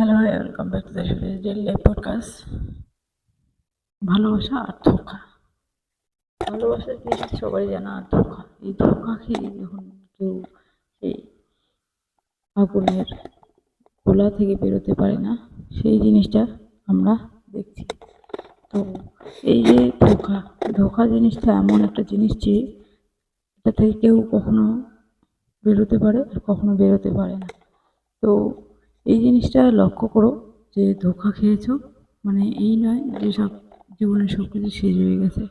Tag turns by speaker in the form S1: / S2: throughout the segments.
S1: Hello welcome back to the daily podcast ভালোবাসা আর ধোকা। ভালোবাসার জিনিস সবাই জানা আর ধোকা? এই ধোকা খেয়ে যখন কেউ সেই আগুনের গোলা থেকে বেরোতে পারে না, সেই জিনিসটা আমরা দেখছি। তো এই যে ধোকা ধোকা জিনিসটা এমন একটা জিনিস যে এটা থেকে কেউ কখনো বেরোতে পারে আর কখনো বেরোতে পারে না। তো এই জিনিসটা লক্ষ্য করো যে ধোকা খেয়েছো। মানে এই নয় যে সব জীবনে সব কিছু শেষ হয়ে গেছে।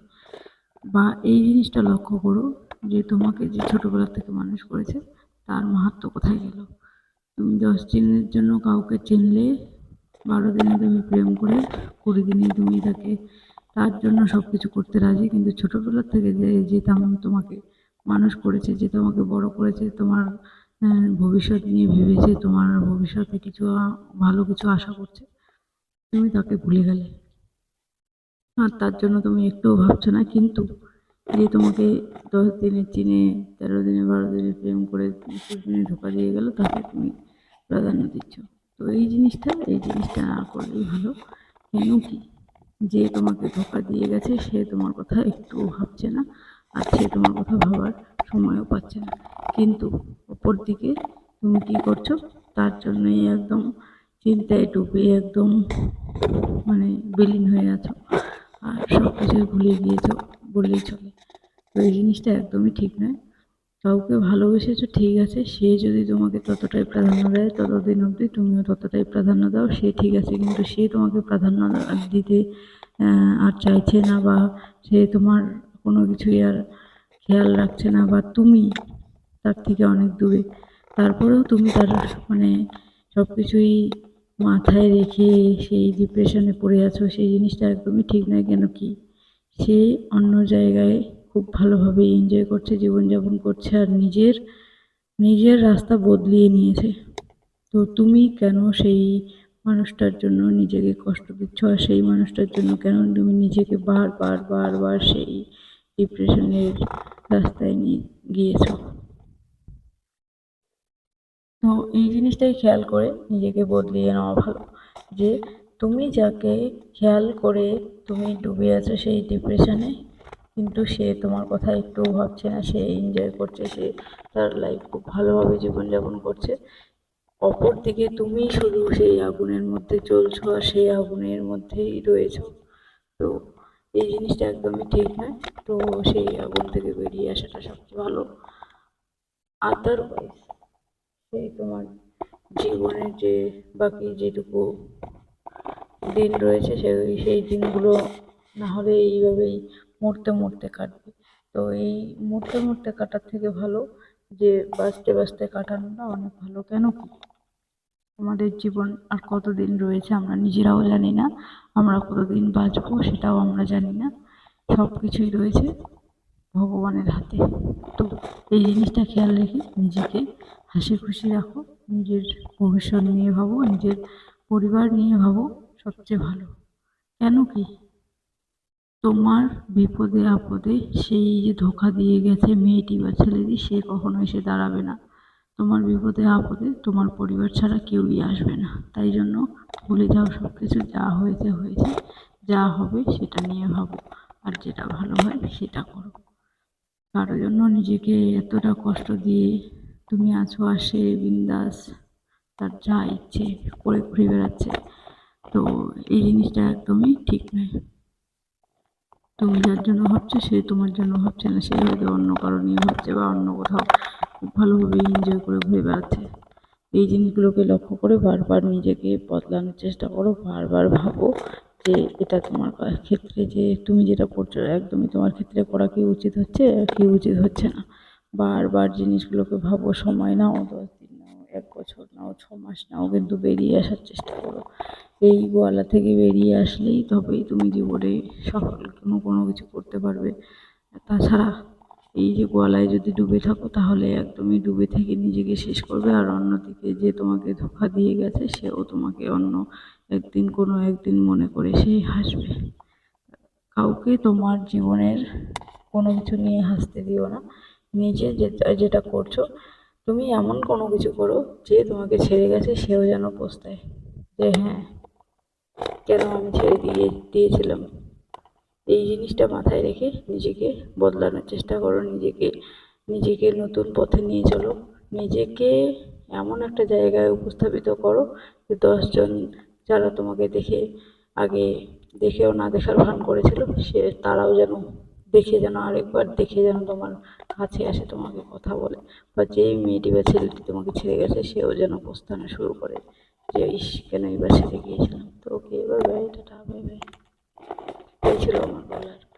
S1: বা এই জিনিসটা লক্ষ্য করো যে তোমাকে যে ছোটোবেলা থেকে মানুষ করেছে, তার মাহাত্ম কোথায় গেল? তুমি দশ দিনের জন্য কাউকে চিনলে, বারো দিনে তুমি প্রেম করে, কুড়ি দিনে তুমি তাকে, তার জন্য সব কিছু করতে রাজি। কিন্তু ছোটোবেলার থেকে যে যে তেমন তোমাকে মানুষ করেছে, যে তোমাকে বড় করেছে, তোমার ভবিষ্যৎ নিয়ে ভেবেছে, তোমার ভবিষ্যতে কিছু, ভালো কিছু আশা করছে। তুমি তাকে ভুলে গেলে। আর তার জন্য তুমি একটুও ভাবছ না, কিন্তু যে তোমাকে দশ দিনে চিনে, তেরো দিনে, বারো দিনে প্রেম করে একুশ দিনে ধোকা দিয়ে গেল, তাকে তুমি প্রাধান্য দিচ্ছ। তো এই জিনিসটা এই জিনিসটা না করলেই ভালো। কেন কি? যে তোমাকে ধোকা দিয়ে গেছে, সে তোমার কথা একটুও ভাবছে না, আর সে তোমার কথা ভাবার সময়ও পাচ্ছে না। কিন্তু অপর দিকে তুমি কী করছ? তার জন্যই একদম চিন্তায় ডুবে একদম মানে বিলীন হয়ে আছো। আর সব কিছুই ভুলে গিয়েছো বললেই চলে। তো এই জিনিসটা একদমই ঠিক নয়। কাউকে ভালোবেসেছো, ঠিক আছে। সে যদি তোমাকে ততটাই প্রাধান্য দেয়, ততদিন অবধি তুমিও ততটাই প্রাধান্য দাও। সে ঠিক আছে, কিন্তু সে তোমাকে প্রাধান্য দিতে আর চাইছে না বা সে তোমার কোনো কিছুই আর খেয়াল রাখছে না বা তুমি তার থেকে অনেক দূরে। তারপরেও তুমি তার মানে সব কিছুই মাথায় রেখে সেই ডিপ্রেশনে পড়ে আছো, সেই জিনিসটা একদমই ঠিক নয় কেন কি? সে অন্য জায়গায় খুব ভালোভাবে এনজয় করছে, জীবনযাপন করছে আর নিজের নিজের রাস্তা বদলিয়ে নিয়েছে। তো তুমি কেন সেই মানুষটার জন্য নিজেকে কষ্ট দিচ্ছ আর সেই মানুষটার জন্য কেন তুমি নিজেকে বারবার বারবার সেই ডিপ্রেশনের রাস্তায় নিয়ে গিয়েছো? তো এই জিনিসটাই খেয়াল করে নিজেকে বদলিয়ে নেওয়া ভালো। যে তুমি যাকে খেয়াল করে তুমি ডুবে আছো সেই ডিপ্রেশনে কিন্তু সে তোমার কথা একটু ভাবছে না, সে এনজয় করছে, সে তার লাইফ খুব ভালোভাবে জীবনযাপন করছে। অপর দিকে তুমি শুধু সেই আগুনের মধ্যে চলছো আর সেই আগুনের মধ্যেই রয়েছো। তো এই জিনিসটা একদমই ঠিক নয়। তো সেই আগুন থেকে বেরিয়ে আসাটা সবচেয়ে ভালো। আদারওয়াইজ সেই তোমার জীবনের যে বাকি যেটুকু দিন রয়েছে সেই সেই দিনগুলো না হলে এইভাবেই মরতে মরতে কাটবে। তো এই মরতে মরতে কাটার থেকে ভালো যে বাঁচতে বাঁচতে কাটানোটা অনেক ভালো। কেন আমাদের জীবন আর কতদিন রয়েছে আমরা নিজেরাও জানি না। আমরা কতদিন বাঁচবো সেটাও আমরা জানি না। সব কিছুই রয়েছে। ভগবানের হাতে। তো এই জিনিসটা খেয়াল রেখে নিজেকে হাসি খুশি রাখো। নিজের ভবিষ্যৎ নিয়ে ভাবো, নিজের পরিবার নিয়ে ভাবো সবচেয়ে ভালো। কেন কি? তোমার বিপদে আপদে সেই যে ধোকা দিয়ে গেছে মেয়েটি বা ছেলেটি, সে কখনো এসে দাঁড়াবে না। তোমার বিপদে আপদে তোমার পরিবার ছাড়া কেউই আসবে না। তাই জন্য ভুলে যাও সব কিছু যা হয়েছে হয়েছে। যা হবে সেটা নিয়ে ভাবো। আর যেটা ভালো হয় সেটা করো। কারোর জন্য নিজেকে এতটা কষ্ট দিয়ে তুমি আছো আর সে বিন্দাস, তার যা ইচ্ছে করে ঘুরে বেড়াচ্ছে, তো এই জিনিসটা একদমই ঠিক নয়। তুমি যার জন্য ভাবছ, সে তোমার জন্য ভাবছে না, সে হয়তো অন্য কারও নিয়ে ভাবছে বা অন্য কোথাও খুব ভালোভাবে এনজয় করে ঘুরে বেড়াচ্ছে। এই জিনিসগুলোকে লক্ষ্য করে বারবার নিজেকে বদলানোর চেষ্টা করো, বারবার ভাবো যে এটা তোমার ক্ষেত্রে যে তুমি যেটা করছ, একদমই তোমার ক্ষেত্রে করা কি উচিত হচ্ছে, কি উচিত হচ্ছে না? বারবার জিনিসগুলোকে ভাবো, সময় নাও, দশ দিন নাও, এক বছর নাও, ছ মাস নাও, কিন্তু বেরিয়ে আসার চেষ্টা করো। এই গোয়ালা থেকে বেরিয়ে আসলেই তবেই তুমি জীবনে সফল, কোনো কোনো কিছু করতে পারবে। তাছাড়া এই যে গোয়ালায় যদি ডুবে থাকো, তাহলে একদমই ডুবে থেকে নিজেকে শেষ করবে, আর অন্যদিকে যে তোমাকে ধোকা দিয়ে গেছে, সেও তোমাকে অন্য একদিন কোনো একদিন মনে করে সেই হাসবে। কাউকে তোমার জীবনের কোনো কিছু নিয়ে হাসতে দিও না। নিজে যেটা যেটা করছ, তুমি এমন কোনো কিছু করো যে তোমাকে ছেড়ে গেছে, সেও যেন পস্তায়। যে হ্যাঁ কেন আমি ছেড়ে দিয়ে, দিয়েছিলাম? এই জিনিসটা মাথায় রেখে নিজেকে বদলানোর চেষ্টা করো। নিজেকে নিজেকে নতুন পথে নিয়ে চলো। নিজেকে এমন একটা জায়গায় উপস্থাপিত করো যে দশজন যারা তোমাকে দেখে আগে দেখেও না দেখার ভান করেছিল, সে তারাও যেন দেখে যেন আরেকবার দেখে যেন তোমার কাছে আসে তোমাকে কথা বলে। বা যেই মেয়েটি বা ছেলেটি তোমাকে ছেড়ে গেছে, সেও যেন প্রস্থানে শুরু করে যে, ইস, কেন এবার ছেড়ে গিয়েছিলাম? তো ওকে এবার বাই, টাটা, বাই বাই। এই ছিল আমার বলার।